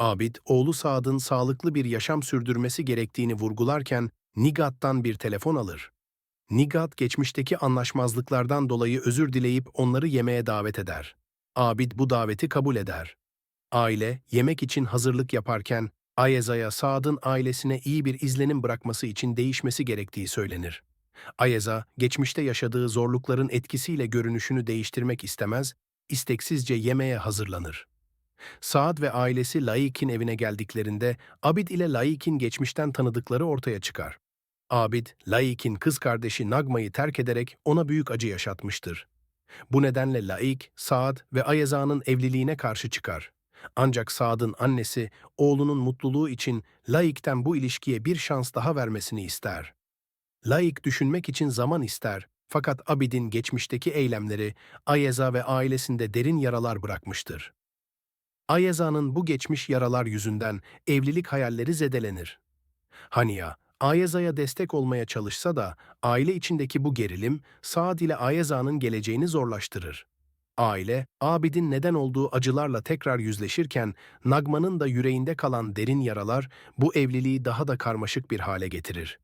Abid, oğlu Saad'ın sağlıklı bir yaşam sürdürmesi gerektiğini vurgularken Nigat'tan bir telefon alır. Nigat, geçmişteki anlaşmazlıklardan dolayı özür dileyip onları yemeğe davet eder. Abid bu daveti kabul eder. Aile, yemek için hazırlık yaparken Ayeza'ya Saad'ın ailesine iyi bir izlenim bırakması için değişmesi gerektiği söylenir. Ayeza, geçmişte yaşadığı zorlukların etkisiyle görünüşünü değiştirmek istemez, isteksizce yemeğe hazırlanır. Saad ve ailesi Laik'in evine geldiklerinde Abid ile Laik'in geçmişten tanıdıkları ortaya çıkar. Abid, Laik'in kız kardeşi Nagma'yı terk ederek ona büyük acı yaşatmıştır. Bu nedenle Laik, Saad ve Ayeza'nın evliliğine karşı çıkar. Ancak Saad'ın annesi, oğlunun mutluluğu için Laik'ten bu ilişkiye bir şans daha vermesini ister. Laik düşünmek için zaman ister fakat Abid'in geçmişteki eylemleri Ayeza ve ailesinde derin yaralar bırakmıştır. Ayeza'nın bu geçmiş yaralar yüzünden evlilik hayalleri zedelenir. Hania, Ayeza'ya destek olmaya çalışsa da aile içindeki bu gerilim Saad ile Ayeza'nın geleceğini zorlaştırır. Aile, Abid'in neden olduğu acılarla tekrar yüzleşirken Nagma'nın da yüreğinde kalan derin yaralar bu evliliği daha da karmaşık bir hale getirir.